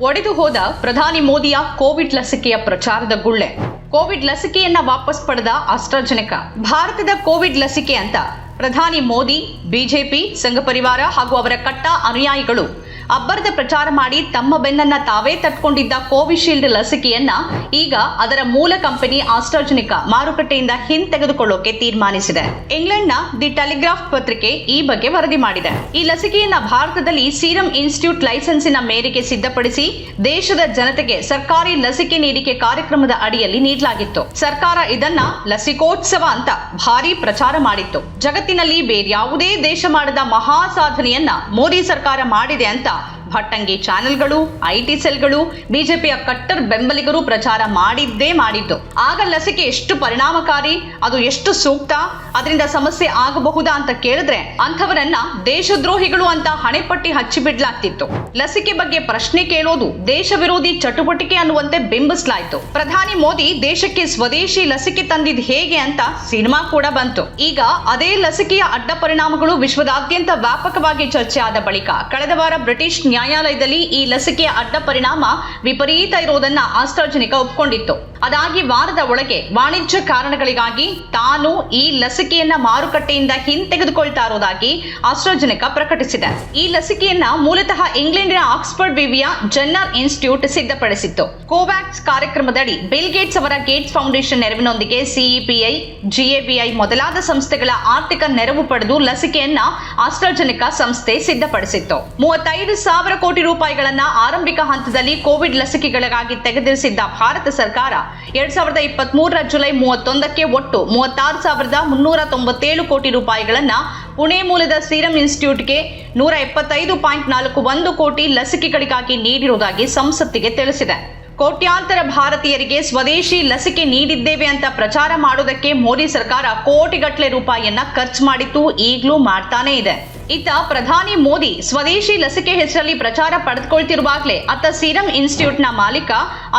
ಒಡೆದು ಹೋದ ಪ್ರಧಾನಿ ಮೋದಿಯ ಕೋವಿಡ್ ಲಸಿಕೆಯ ಪ್ರಚಾರದ ಗುಳ್ಳೆ. ಕೋವಿಡ್ ಲಸಿಕೆಯನ್ನ ವಾಪಸ್ ಪಡೆದ ಆಸ್ಟ್ರಾಜೆನೆಕ. ಭಾರತದ ಕೋವಿಡ್ ಲಸಿಕೆ ಅಂತ ಪ್ರಧಾನಿ ಮೋದಿ, ಬಿಜೆಪಿ, ಸಂಘ ಪರಿವಾರ ಹಾಗೂ ಅವರ ಕಟ್ಟ ಅನುಯಾಯಿಗಳು ಅಬ್ಬರದ ಪ್ರಚಾರ ಮಾಡಿ ತಮ್ಮ ಬೆನ್ನನ್ನ ತಾವೇ ತಟ್ಕೊಂಡಿದ್ದ ಕೋವಿಶೀಲ್ಡ್ ಲಸಿಕೆಯನ್ನ ಈಗ ಅದರ ಮೂಲ ಕಂಪನಿ ಆಸ್ಟ್ರಾಜೆನಿಕ ಮಾರುಕಟ್ಟೆಯಿಂದ ಹಿಂತೆಗೆದುಕೊಳ್ಳೋಕೆ ತೀರ್ಮಾನಿಸಿದೆ. ಇಂಗ್ಲೆಂಡ್ನ ದಿ ಟೆಲಿಗ್ರಾಫ್ ಪತ್ರಿಕೆ ಈ ಬಗ್ಗೆ ವರದಿ ಮಾಡಿದೆ. ಈ ಲಸಿಕೆಯನ್ನ ಭಾರತದಲ್ಲಿ ಸೀರಂ ಇನ್ಸ್ಟಿಟ್ಯೂಟ್ ಲೈಸೆನ್ಸಿನ ಮೇರೆಗೆ ಸಿದ್ಧಪಡಿಸಿ ದೇಶದ ಜನತೆಗೆ ಸರ್ಕಾರಿ ಲಸಿಕೆ ನೀಡಿಕೆ ಕಾರ್ಯಕ್ರಮದ ಅಡಿಯಲ್ಲಿ ನೀಡಲಾಗಿತ್ತು. ಸರ್ಕಾರ ಇದನ್ನ ಲಸಿಕೋತ್ಸವ ಅಂತ ಭಾರಿ ಪ್ರಚಾರ ಮಾಡಿತ್ತು. ಜಗತ್ತಿನಲ್ಲಿ ಬೇರ್ಯಾವುದೇ ದೇಶ ಮಾಡದ ಮಹಾ ಸಾಧನೆಯನ್ನ ಮೋದಿ ಸರ್ಕಾರ ಮಾಡಿದೆ ಅಂತ ಭಟ್ಟಂಗಿ ಚಾನೆಲ್ಗಳು, ಐಟಿ ಸೆಲ್ಗಳು, ಬಿಜೆಪಿಯ ಕಟ್ಟರ್ ಬೆಂಬಲಿಗರು ಪ್ರಚಾರ ಮಾಡಿದ್ದೇ ಮಾಡಿದ್ದು. ಆಗ ಲಸಿಕೆ ಎಷ್ಟು ಪರಿಣಾಮಕಾರಿ, ಅದು ಎಷ್ಟು ಸೂಕ್ತ, ಅದರಿಂದ ಸಮಸ್ಯೆ ಆಗಬಹುದಾ ಅಂತ ಕೇಳಿದ್ರೆ ಅಂಥವರನ್ನ ದೇಶದ್ರೋಹಿಗಳು ಅಂತ ಹಣೆಪಟ್ಟಿ ಹಚ್ಚಿಬಿಡ್ಲಾಗ್ತಿತ್ತು. ಲಸಿಕೆ ಬಗ್ಗೆ ಪ್ರಶ್ನೆ ಕೇಳೋದು ದೇಶ ವಿರೋಧಿ ಚಟುವಟಿಕೆ ಅನ್ನುವಂತೆ ಬಿಂಬಿಸಲಾಯಿತು. ಪ್ರಧಾನಿ ಮೋದಿ ದೇಶಕ್ಕೆ ಸ್ವದೇಶಿ ಲಸಿಕೆ ತಂದಿದ್ ಹೇಗೆ ಅಂತ ಸಿನಿಮಾ ಕೂಡ ಬಂತು. ಈಗ ಅದೇ ಲಸಿಕೆಯ ಅಡ್ಡ ಪರಿಣಾಮಗಳು ವಿಶ್ವದಾದ್ಯಂತ ವ್ಯಾಪಕವಾಗಿ ಚರ್ಚೆ ಆದ ಬಳಿಕ ಕಳೆದ ವಾರ ಬ್ರಿಟಿಷ್ ನ್ಯಾಯಾಲಯದಲ್ಲಿ ಈ ಲಸಿಕೆಯ ಅಡ್ಡ ಪರಿಣಾಮ ವಿಪರೀತ ಇರುವುದನ್ನು ಆಸ್ಟ್ರಾಜೆನಿಕಾ ಒಪ್ಕೊಂಡಿತ್ತು. ಅದಾಗಿ ವಾರದ ಒಳಗೆ ವಾಣಿಜ್ಯ ಕಾರಣಗಳಿಗಾಗಿ ತಾನು ಈ ಲಸಿಕೆಯನ್ನ ಮಾರುಕಟ್ಟೆಯಿಂದ ಹಿಂತೆಗೆದುಕೊಳ್ತಾ ಇರೋದಾಗಿ ಆಸ್ಟ್ರಾಜೆನಿಕ ಪ್ರಕಟಿಸಿದೆ. ಈ ಲಸಿಕೆಯನ್ನ ಮೂಲತಃ ಇಂಗ್ಲೆಂಡಿನ ಆಕ್ಸ್ಫರ್ಡ್ ವಿವಿಯ ಜನ್ನರ್ ಇನ್ಸ್ಟಿಟ್ಯೂಟ್ ಸಿದ್ಧಪಡಿಸಿತ್ತು. ಕೋವ್ಯಾಕ್ಸ್ ಕಾರ್ಯಕ್ರಮದಡಿ ಬಿಲ್ ಗೇಟ್ಸ್ ಅವರ ಗೇಟ್ಸ್ ಫೌಂಡೇಶನ್ ನೆರವಿನೊಂದಿಗೆ ಸಿಇಪಿಐ ಜಿಎಬಿಐ ಮೊದಲಾದ ಸಂಸ್ಥೆಗಳ ಆರ್ಥಿಕ ನೆರವು ಪಡೆದು ಲಸಿಕೆಯನ್ನ ಆಸ್ಟ್ರಾಜೆನಿಕ ಸಂಸ್ಥೆ ಸಿದ್ಧಪಡಿಸಿತ್ತು. ಮೂವತ್ತೈದು ಸಾವಿರ ಕೋಟಿ ರೂಪಾಯಿಗಳನ್ನ ಆರಂಭಿಕ ಹಂತದಲ್ಲಿ ಕೋವಿಡ್ ಲಸಿಕೆಗಳಿಗಾಗಿ ತೆಗೆದಿರಿಸಿದ್ದ ಭಾರತ ಸರ್ಕಾರ ಎರಡ್ ಸಾವಿರದ ಇಪ್ಪತ್ತ್ ಮೂರರ ಜುಲೈ ಮೂವತ್ತೊಂದಕ್ಕೆ ಒಟ್ಟು ಮೂವತ್ತಾರು ಸಾವಿರದ ಮುನ್ನೂರ ತೊಂಬತ್ತೇಳು ಕೋಟಿ ರೂಪಾಯಿಗಳನ್ನು ಪುಣೆ ಮೂಲದ ಸೀರಂ ಇನ್ಸ್ಟಿಟ್ಯೂಟ್ಗೆ ನೂರ ಎಪ್ಪತ್ತೈದು ಪಾಯಿಂಟ್ ನಾಲ್ಕು ಒಂದು ಕೋಟಿ ಲಸಿಕೆಗಳಿಗಾಗಿ ನೀಡಿರುವುದಾಗಿ ಸಂಸತ್ತಿಗೆ ತಿಳಿಸಿದೆ. ಕೋಟ್ಯಾಂತರ ಭಾರತೀಯರಿಗೆ ಸ್ವದೇಶಿ ಲಸಿಕೆ ನೀಡಿದ್ದೇವೆ ಅಂತ ಪ್ರಚಾರ ಮಾಡೋದಕ್ಕೆ ಮೋದಿ ಸರ್ಕಾರ ಕೋಟಿಗಟ್ಟಲೆ ರೂಪಾಯಿಯನ್ನ ಖರ್ಚು ಮಾಡಿತ್ತು, ಈಗಲೂ ಮಾಡ್ತಾನೇ ಇದೆ. ಇತ್ತ ಪ್ರಧಾನಿ ಮೋದಿ ಸ್ವದೇಶಿ ಲಸಿಕೆ ಹೆಸರಲ್ಲಿ ಪ್ರಚಾರ ಪಡೆದುಕೊಳ್ತಿರುವಾಗಲೇ ಅತ್ತ ಸೀರಂ ಇನ್ಸ್ಟಿಟ್ಯೂಟ್ನ ಮಾಲೀಕ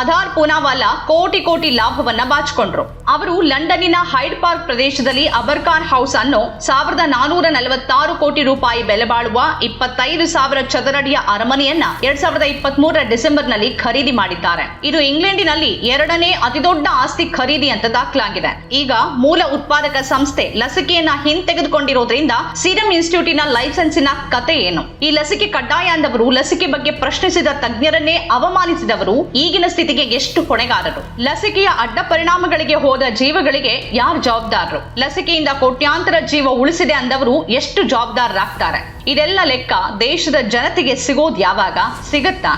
ಅಧಾರ್ ಪೂನಾವಾಲ ಕೋಟಿ ಕೋಟಿ ಲಾಭವನ್ನ ಬಾಚಿಕೊಂಡ್ರು. ಅವರು ಲಂಡನ್ನಿನ ಹೈಡ್ ಪಾರ್ಕ್ ಪ್ರದೇಶದಲ್ಲಿ ಅಬರ್ಕಾನ್ ಹೌಸ್ ಅನ್ನು ಸಾವಿರದ ನಾನೂರ ನಲವತ್ತಾರು ಕೋಟಿ ರೂಪಾಯಿ ಬೆಲೆ ಬಾಳುವ ಇಪ್ಪತ್ತೈದು ಸಾವಿರ ಚದರಡಿಯ ಅರಮನೆಯನ್ನ ಎರಡ್ ಸಾವಿರದ ಇಪ್ಪತ್ತ್ ಮೂರರ ಡಿಸೆಂಬರ್ನಲ್ಲಿ ಖರೀದಿ ಮಾಡಿದ್ದಾರೆ. ಇದು ಇಂಗ್ಲೆಂಡಿನಲ್ಲಿ ಎರಡನೇ ಅತಿದೊಡ್ಡ ಆಸ್ತಿ ಖರೀದಿ ಅಂತ ದಾಖಲಾಗಿದೆ. ಈಗ ಮೂಲ ಉತ್ಪಾದಕ ಸಂಸ್ಥೆ ಲಸಿಕೆಯನ್ನ ಹಿಂತೆಗೆದುಕೊಂಡಿರೋದ್ರಿಂದ ಸೀರಂ ಇನ್ಸ್ಟಿಟ್ಯೂಟಿನ ಲೈಸೆನ್ಸಿನ ಕತೆ ಏನು? ಈ ಲಸಿಕೆ ಕಡ್ಡಾಯ ಅಂದವರು, ಲಸಿಕೆ ಬಗ್ಗೆ ಪ್ರಶ್ನಿಸಿದ ತಜ್ಞರನ್ನೇ ಅವಮಾನಿಸಿದವರು, ಈಗಿನ ಸ್ಥಿತಿಗೆ ಎಷ್ಟು ಹೊಣೆಗಾರರು? ಲಸಿಕೆಯ ಅಡ್ಡ ಪರಿಣಾಮಗಳಿಗೆ ಹೋದ ಜೀವಗಳಿಗೆ ಯಾರು ಜವಾಬ್ದಾರರು? ಲಸಿಕೆಯಿಂದ ಕೋಟ್ಯಾಂತರ ಜೀವ ಉಳಿಸಿದೆ ಅಂದವರು ಎಷ್ಟು ಜವಾಬ್ದಾರರಾಗ್ತಾರೆ? ಇದೆಲ್ಲ ಲೆಕ್ಕ ದೇಶದ ಜನತೆಗೆ ಸಿಗೋದು ಯಾವಾಗ? ಸಿಗತ್ತಾ?